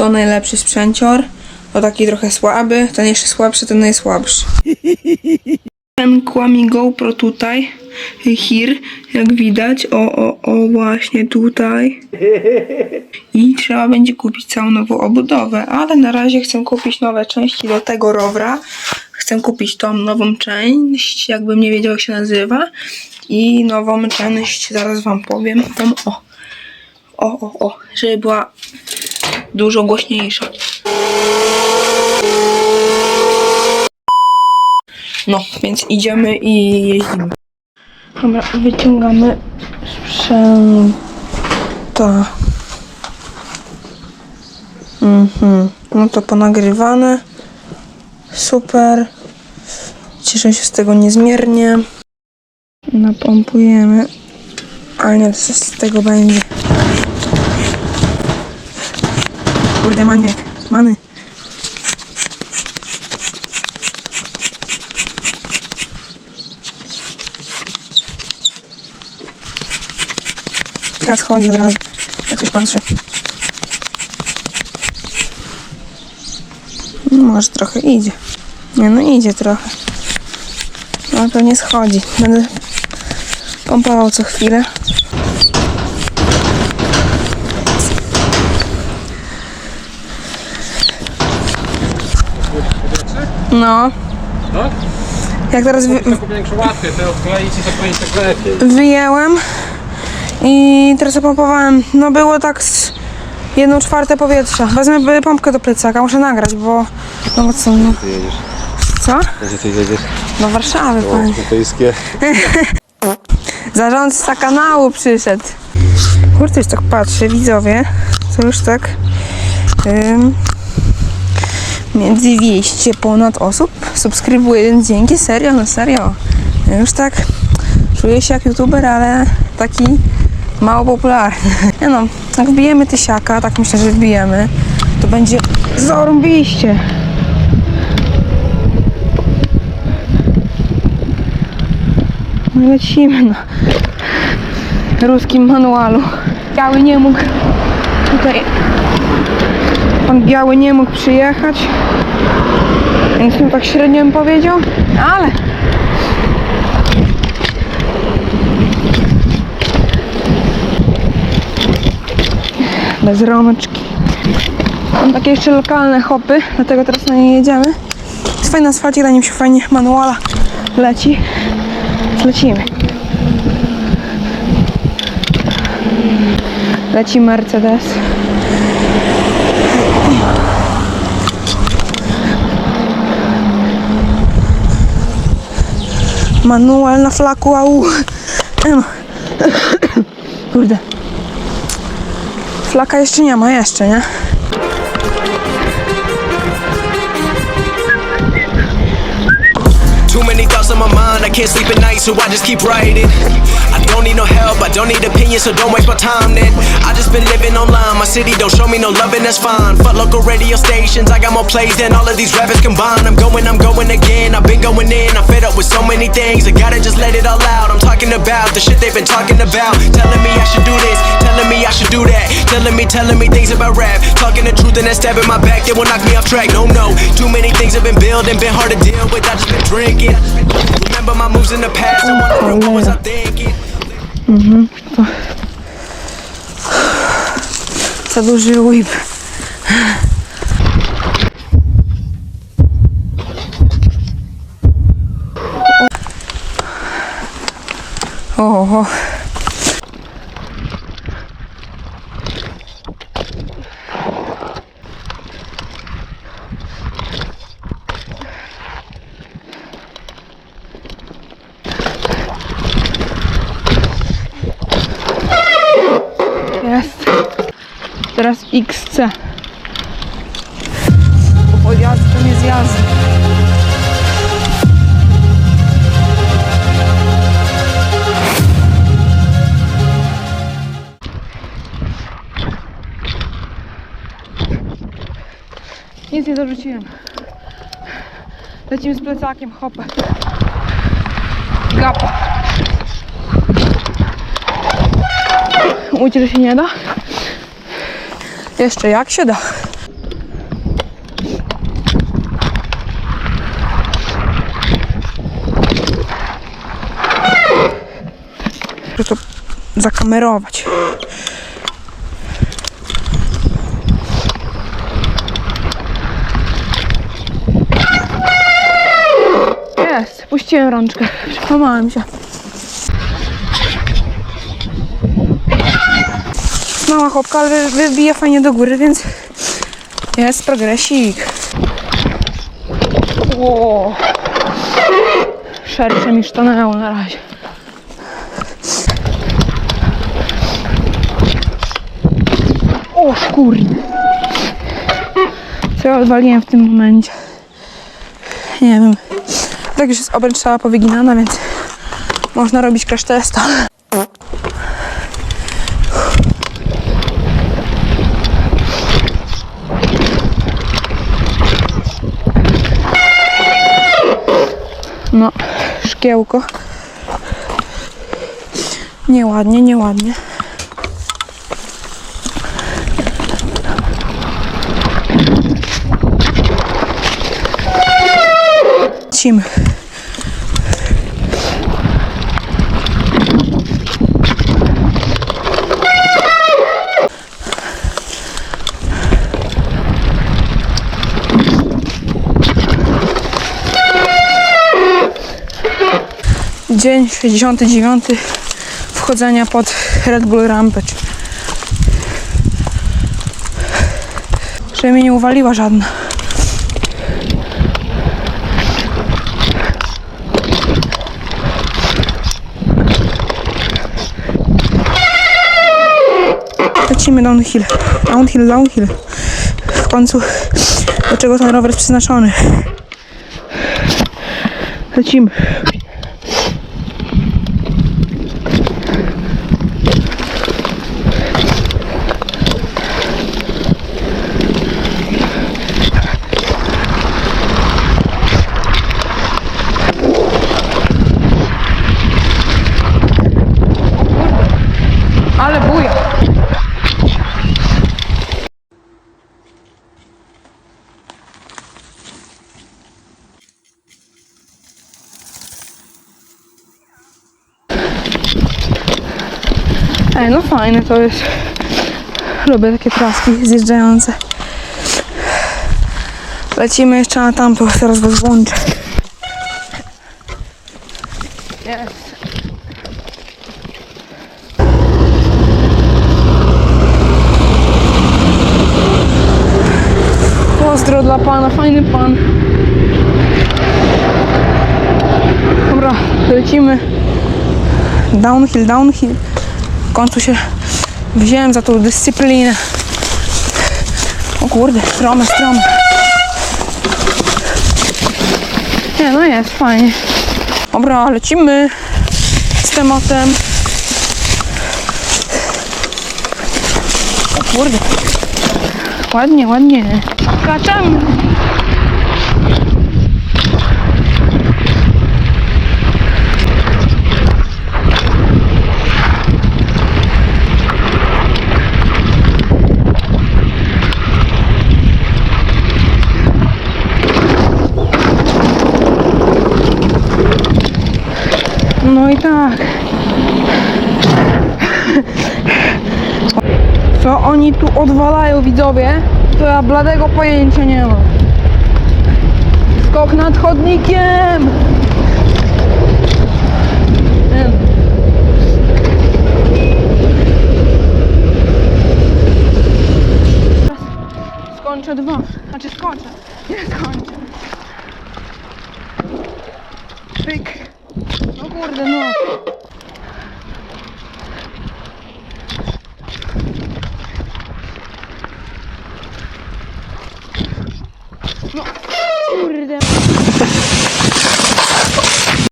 To najlepszy sprzęcior. To taki trochę słaby. Ten jeszcze słabszy, ten najsłabszy. Pękła mi GoPro tutaj. Here, jak widać. O, o, o, właśnie tutaj. I trzeba będzie kupić całą nową obudowę, ale na razie chcę kupić nowe części do tego rowra. Chcę kupić tą nową część, jakbym nie wiedział jak się nazywa. I nową część, zaraz wam powiem. Tą, o, o, o, o, żeby była dużo głośniejsza. No, więc idziemy i jeździmy. Dobra, wyciągamy sprzęta. Mhm. No to ponagrywane. Super. Cieszę się z tego niezmiernie. Napompujemy. Ale nie, co z tego będzie. Kurde, maniek. Many. Teraz chodzi od razu. Jak coś patrzy. No, może trochę idzie. Nie no idzie trochę. No pewnie schodzi. Będę pompował co chwilę. No. No? Jak teraz wy, Taką większą łatkę, to odkleić i powinien tak lepiej. wyjęłem i teraz opompowałem. No było tak z jedną czwarte powietrza. Wezmę pompkę do plecaka, muszę nagrać, bo no bo co, no, Ty jedziesz. co? Gdzie ty jedziesz? Do Warszawy, panie. Europejskie. Zarządca kanału przyszedł. Kurde, już tak patrzę, widzowie, to już tak ym, między 200 ponad osób subskrybuje, dzięki, serio, no serio. Ja Już tak czuję się jak youtuber, ale taki mało popularny. Nie no, jak wbijemy tysiaka, tak myślę, że wbijemy, to będzie zarąbiście. No lecimy na ruskim manualu. Biały nie mógł tutaj pan Biały nie mógł przyjechać? Więc mi tak średnio bym powiedział. Ale bez rączki. Mam takie jeszcze lokalne hopy dlatego teraz na nie jedziemy. Jest fajny asfalcik, na nim się fajnie manuala leci. Lecimy. Leci Mercedes. Manual na flaku, au. Kurde. Flaka jeszcze nie ma, jeszcze, nie? Too many thoughts on my mind, I can't sleep at night, so I just keep writing. I don't need no help, I don't need opinions, so don't waste my time then. I just been living online, my city don't show me no loving, that's fine. Fuck local radio stations, I got more plays than all of these rappers combined. I'm going, I'm going again, I've been going in, I'm fed up with so many things, I gotta just let it all out. I'm talking about the shit they've been talking about, telling me I should do this, telling me I should do that, telling me, telling me things about rap, talking the truth and that stab in my back, they will knock me off track. No, no, too many things have been building, been hard to deal with, I just been drinking. Remember my moves in the past, I wonder what was I thinking. Za duży whip. Oho. Jest. Teraz XC. Bo podjazd to nie zjazd. Nic nie dorzuciłem. Lecimy z plecakiem, hopę. Gapa. Mówicie, że się nie da? Jeszcze jak się da. Muszę to zakamerować. Jest, puściłem rączkę. Przełamałem się. Mała chłopka, ale wy- wybija fajnie do góry, więc jest progresik. Ło. Szersze mi sztonęło na razie. O kurde. Co ja odwaliłem w tym momencie? Nie wiem. Tak już jest obręcz cała powyginana, więc można robić crash testa. No, szkiełko. Nieładnie, nieładnie. Lecimy. Dzień 69 wchodzenia pod Red Bull Rampage. Żeby mnie nie uwaliła żadna. Lecimy downhill, downhill, downhill. W końcu do czego ten rower jest przeznaczony. Lecimy. Ale buja. No fajne to jest. Lubię takie traski zjeżdżające. Lecimy jeszcze na tamto, zaraz was włączę. Jest. Pozdro dla pana, fajny pan. Dobra, lecimy. Downhill, downhill. W końcu się wziąłem za tą dyscyplinę. O kurde, strome, strome. Nie, no jest fajnie. Dobra, lecimy z tematem. O kurde. Ładnie, ładnie. Skaczemy. No i tak. Co oni tu odwalają widzowie? To ja bladego pojęcia nie mam. Skok nad chodnikiem! Skończę dwa. Znaczy skończę. Nie skończę. Pyk. No kurde no.